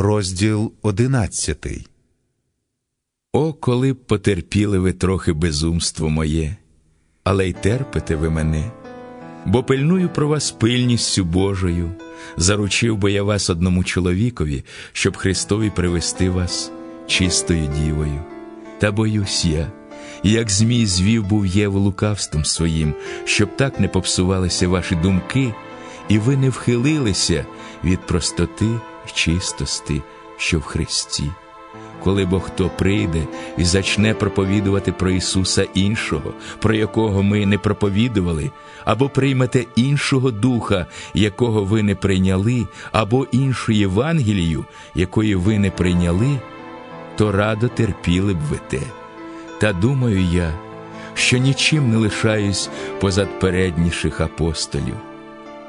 розділ одинадцятий. О, коли б потерпіли ви трохи безумство моє, але й терпите ви мене, бо пильную про вас пильністю Божою, заручив би я вас одному чоловікові, щоб Христові привести вас чистою дівою. Та боюсь я, як Змій звів був Єву лукавством своїм, щоб так не попсувалися ваші думки, і ви не вхилилися від простоти й чистости, що в Христі. Коли бо хто прийде і зачне проповідувати про Ісуса іншого, про якого ми не проповідували, або приймете іншого духа, якого ви не прийняли, або іншу Євангелію, якої ви не прийняли, то радо терпіли б ви те. Та думаю я, що нічим не лишаюсь позад передніших апостолів,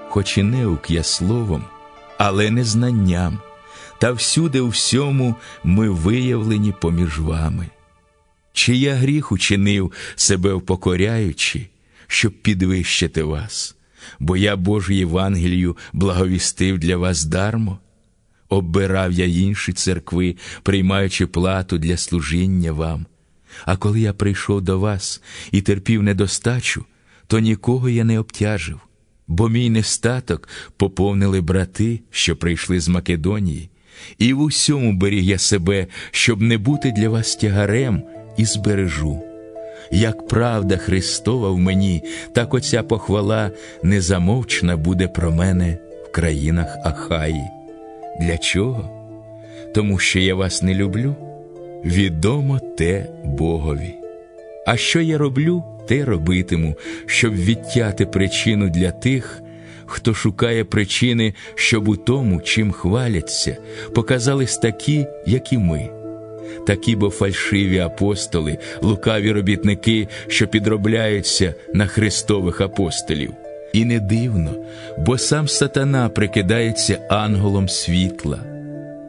хоч і неук я словом, але не знанням, та всюди у всьому ми виявлені поміж вами. Чи я гріх учинив, себе впокоряючи, щоб підвищити вас, бо я Божу Євангелію благовістив для вас дармо? Оббирав я інші церкви, приймаючи плату для служіння вам. А коли я прийшов до вас і терпів недостачу, то нікого я не обтяжив, бо мій нестаток поповнили брати, що прийшли з Македонії, і в усьому беріг я себе, щоб не бути для вас тягарем, і збережу. Як правда Христова в мені, так оця похвала незамовчна буде про мене в країнах Ахаї. Для чого? Тому що я вас не люблю? Відомо те Богові. А що я роблю, те робитиму, щоб відтяти причину для тих, хто шукає причини, щоб у тому, чим хваляться, показались такі, як і ми. Такі бо фальшиві апостоли, лукаві робітники, що підробляються на Христових апостолів. І не дивно, бо сам сатана прикидається ангелом світла.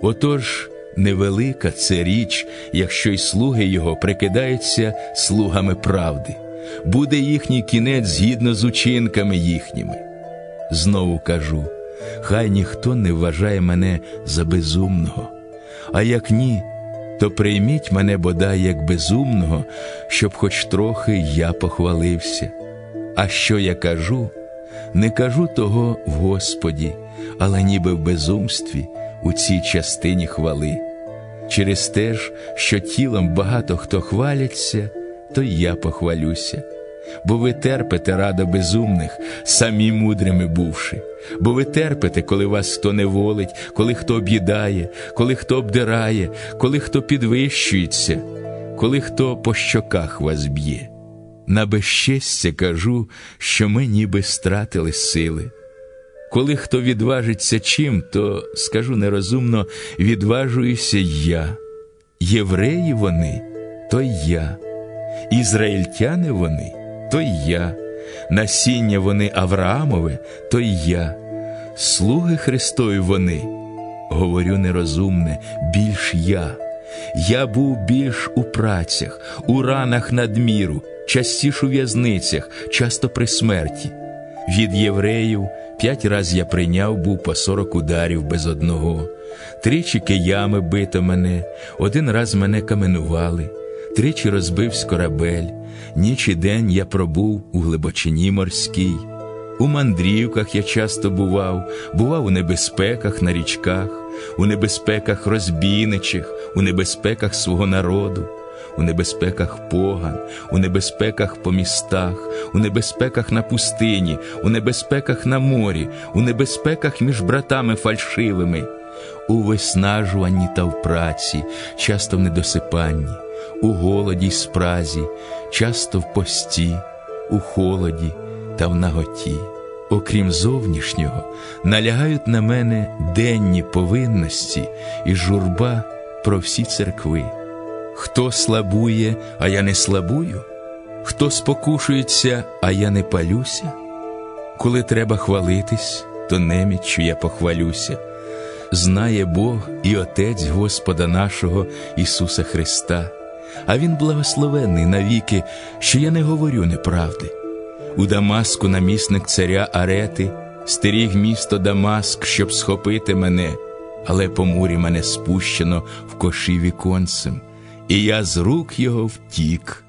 Отож, невелика це річ, якщо й слуги його прикидаються слугами правди, буде їхній кінець згідно з учинками їхніми. Знову кажу: хай ніхто не вважає мене за безумного, а як ні, то прийміть мене бодай як безумного, щоб хоч трохи я похвалився. А що я кажу, не кажу того в Господі, але ніби в безумстві у цій частині хвали. Через те ж, що тілом багато хто хваляться, то й я похвалюся. Бо ви терпите рада безумних, самі мудрими бувши, бо ви терпите, коли вас хто неволить, коли хто об'їдає, коли хто обдирає, коли хто підвищується, коли хто по щоках вас б'є. На безчестя кажу, що ми ніби стратили сили. Коли хто відважиться чим, то скажу нерозумно, відважуюся я. Євреї вони, то й я, ізраїльтяни вони, то й я, насіння вони Авраамове, то й я, слуги Христові вони, говорю нерозумне, більш я. Я був більш у працях, у ранах надміру, частіш у в'язницях, часто при смерті. Від євреїв п'ять раз я прийняв був по сорок ударів без одного, тричі киями бито мене, один раз мене каменували, тричі розбивсь корабель, ніч і день я пробув у глибочині морській. У мандрівках я часто бував, бував у небезпеках на річках, у небезпеках розбійничих, у небезпеках свого народу, у небезпеках поган, у небезпеках по містах, у небезпеках на пустині, у небезпеках на морі, у небезпеках між братами фальшивими, у виснажуванні та в праці, часто в недосипанні, у голоді й спразі, часто в пості, у холоді та в наготі. Окрім зовнішнього, налягають на мене денні повинності і журба про всі церкви. Хто слабує, а я не слабую, хто спокушується, а я не палюся. Коли треба хвалитись, то неміччю я похвалюся. Знає Бог і Отець Господа нашого Ісуса Христа, а Він благословений навіки, що я не говорю неправди. У Дамаску намісник царя Арети стеріг місто Дамаск, щоб схопити мене, але по мурі мене спущено в коші віконцем, і я з рук його втік.